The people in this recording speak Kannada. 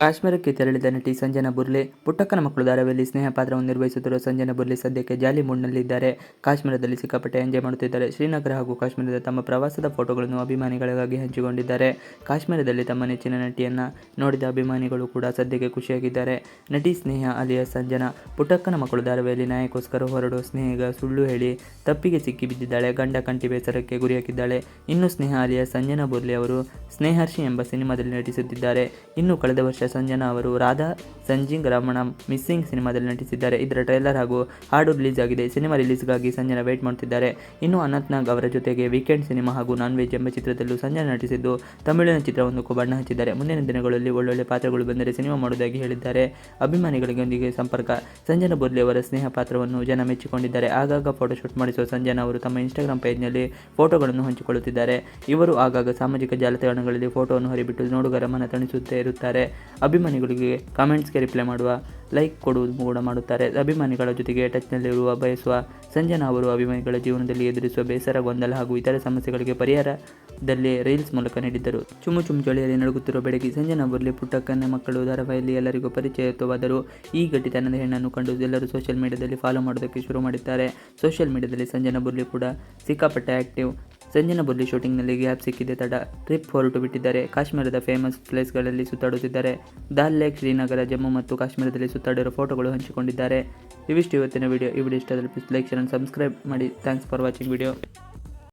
ಕಾಶ್ಮೀರಕ್ಕೆ ತೆರಳಿದ ನಟಿ ಸಂಜನಾ ಬುರ್ಲೆ, ಪುಟ್ಟಕ್ಕನ ಮಕ್ಕಳು ಧಾರಾವಾಹಿಯಲ್ಲಿ ಸ್ನೇಹ ಪಾತ್ರವನ್ನು ನಿರ್ವಹಿಸುತ್ತಿರುವ ಸಂಜನಾ ಬುರ್ಲೆ ಸದ್ಯಕ್ಕೆ ಜಾಲಿ ಮೂಡ್ನಲ್ಲಿದ್ದಾರೆ. ಕಾಶ್ಮೀರದಲ್ಲಿ ಸಿಕ್ಕಾಪಟ್ಟೆ ಎಂಜಾಯ್ ಮಾಡುತ್ತಿದ್ದಾರೆ. ಶ್ರೀನಗರ ಹಾಗೂ ಕಾಶ್ಮೀರದ ತಮ್ಮ ಪ್ರವಾಸದ ಫೋಟೋಗಳನ್ನು ಅಭಿಮಾನಿಗಳಿಗಾಗಿ ಹಂಚಿಕೊಂಡಿದ್ದಾರೆ. ಕಾಶ್ಮೀರದಲ್ಲಿ ತಮ್ಮ ನೆಚ್ಚಿನ ನಟಿಯನ್ನ ನೋಡಿದ ಅಭಿಮಾನಿಗಳು ಕೂಡ ಸದ್ಯಕ್ಕೆ ಖುಷಿಯಾಗಿದ್ದಾರೆ. ನಟಿ ಸ್ನೇಹ ಅಲಿಯಾ ಸಂಜನಾ, ಪುಟ್ಟಕ್ಕನ ಮಕ್ಕಳು ಧಾರಾವಾಹಿಯಲ್ಲಿ ನಾಯಕೋಸ್ಕರ ಹೊರಡುವ ಸ್ನೇಹಿಗ ಸುಳ್ಳು ಹೇಳಿ ತಪ್ಪಿಗೆ ಸಿಕ್ಕಿ ಬಿದ್ದಿದ್ದಾಳೆ ಗಂಡ ಕಂಟಿ ಬೇಸರಕ್ಕೆ ಗುರಿಯಾಗಿದ್ದಾಳೆ. ಇನ್ನು ಸ್ನೇಹ ಅಲಿಯಾ ಸಂಜನಾ ಬುರ್ಲೆ ಅವರು ಸ್ನೇಹರ್ಷಿ ಎಂಬ ಸಿನಿಮಾದಲ್ಲಿ ನಟಿಸುತ್ತಿದ್ದಾರೆ. ಇನ್ನು ಕಳೆದ ವರ್ಷ ಸಂಜನಾ ಅವರು, ರಾಧಾ ಸಂಜಿಂಗ್ ರಮಣ ಮಿಸ್ಸಿಂಗ್ ಸಿನಿಮಾದಲ್ಲಿ ನಟಿಸಿದ್ದಾರೆ. ಇದರ ಟ್ರೈಲರ್ ಹಾಗೂ ಹಾಡು ರಿಲೀಸ್ ಆಗಿದೆ. ಸಿನಿಮಾ ರಿಲೀಸ್ಗಾಗಿ ಸಂಜನಾ ವೇಟ್ ಮಾಡುತ್ತಿದ್ದಾರೆ ಇನ್ನು ಅನಂತ್ ನಾಗ್ ಅವರ ಜೊತೆಗೆ ವೀಕೆಂಡ್ ಸಿನಿಮಾ ಹಾಗೂ ನಾನ್ ವೆಜ್ ಎಂಬ ಚಿತ್ರದಲ್ಲೂ ಸಂಜನಾ ನಟಿಸಿದ್ದು ತಮಿಳಿನ ಚಿತ್ರವೊಂದಕ್ಕೂ ಬಣ್ಣ ಹಚ್ಚಿದ್ದಾರೆ. ಮುಂದಿನ ದಿನಗಳಲ್ಲಿ ಒಳ್ಳೊಳ್ಳೆ ಪಾತ್ರಗಳು ಬಂದರೆ ಸಿನಿಮಾ ಮಾಡುವುದಾಗಿ ಹೇಳಿದ್ದಾರೆ. ಅಭಿಮಾನಿಗಳಿಗೊಂದಿಗೆ ಸಂಪರ್ಕ. ಸಂಜನಾ ಬುರ್ಲಿ ಅವರ ಸ್ನೇಹ ಪಾತ್ರವನ್ನು ಜನ ಮೆಚ್ಚಿಕೊಂಡಿದ್ದಾರೆ. ಆಗಾಗ ಫೋಟೋಶೂಟ್ ಮಾಡಿಸುವ ಸಂಜನಾ ಅವರು ತಮ್ಮ ಇನ್ಸ್ಟಾಗ್ರಾಮ್ ಪೇಜ್ನಲ್ಲಿ ಫೋಟೋಗಳನ್ನು ಹಂಚಿಕೊಳ್ಳುತ್ತಿದ್ದಾರೆ. ಇವರು ಆಗಾಗ ಸಾಮಾಜಿಕ ಜಾಲತಾಣಗಳಲ್ಲಿ ಫೋಟೋವನ್ನು ಹರಿಬಿಟ್ಟು ನೋಡುಗರ ಮನ ತಣಿಸುತ್ತೇ ಇರುತ್ತಾರೆ. ಅಭಿಮಾನಿಗಳಿಗೆ ಕಾಮೆಂಟ್ಸ್ಗೆ ರಿಪ್ಲೈ ಮಾಡುವ ಲೈಕ್ ಕೊಡುವುದು ಕೂಡ ಮಾಡುತ್ತಾರೆ. ಅಭಿಮಾನಿಗಳ ಜೊತೆಗೆ ಟಚ್ನಲ್ಲಿರುವ ಬಯಸುವ, ಸಂಜನಾ ಅವರು ಅಭಿಮಾನಿಗಳ ಜೀವನದಲ್ಲಿ ಎದುರಿಸುವ ಬೇಸರ, ಗೊಂದಲ ಹಾಗೂ ಇತರ ಸಮಸ್ಯೆಗಳಿಗೆ ಪರಿಹಾರದಲ್ಲಿ ರೀಲ್ಸ್ ಮೂಲಕ ನೀಡಿದ್ದರು. ಚುಮು ಚಳಿಯಲ್ಲಿ ನಡುಗುತ್ತಿರುವ ಬೆಳಗ್ಗೆ ಸಂಜನಾ ಬುರ್ಲಿ ಪುಟ್ಟಕ್ಕನ ಮಕ್ಕಳು ಧಾರಾವಾಹಿಯಲ್ಲಿ ಎಲ್ಲರಿಗೂ ಪರಿಚಯತ್ವವಾದರೂ ಈ ಗಟ್ಟಿತನದ ಹೆಣ್ಣನ್ನು ಕಂಡು ಎಲ್ಲರೂ ಸೋಷಿಯಲ್ ಮೀಡಿಯಾದಲ್ಲಿ ಫಾಲೋ ಮಾಡೋದಕ್ಕೆ ಶುರು ಮಾಡಿದ್ದಾರೆ. ಸೋಷಿಯಲ್ ಮೀಡಿಯಾದಲ್ಲಿ ಸಂಜನಾ ಬುರ್ಲಿ ಕೂಡ ಸಿಕ್ಕಾಪಟ್ಟೆ ಆಕ್ಟಿವ್ ಸಂಜನಾ ಶೂಟಿಂಗ್ ಶೂಟಿಂಗ್ನಲ್ಲಿ ಗ್ಯಾಪ್ ಸಿಕ್ಕಿದೆ ತಡ. ಟ್ರಿಪ್ ಹೊರಟು ಬಿಟ್ಟಿದ್ದಾರೆ ಕಾಶ್ಮೀರದ ಫೇಮಸ್ ಪ್ಲೇಸ್ಗಳಲ್ಲಿ ಸುತ್ತಾಡುತ್ತಿದ್ದಾರೆ. ದಾಲ್ ಲೇಕ್, ಶ್ರೀನಗರ, ಜಮ್ಮು ಮತ್ತು ಕಾಶ್ಮೀರದಲ್ಲಿ ಸುತ್ತಾಡಿರುವ ಫೋಟೋಗಳು ಹಂಚಿಕೊಂಡಿದ್ದಾರೆ. ಇವಿಷ್ಟು ಇವತ್ತಿನ ವಿಡಿಯೋ. ಈ ವಿಡಿಯೋ ಇಷ್ಟದಲ್ಲಿ ಪ್ಲೀಸ್ ಲೈಕ್ ಶೇರ್ ಸಬ್ಸ್ಕ್ರೈಬ್ ಮಾಡಿ. Thanks for watching video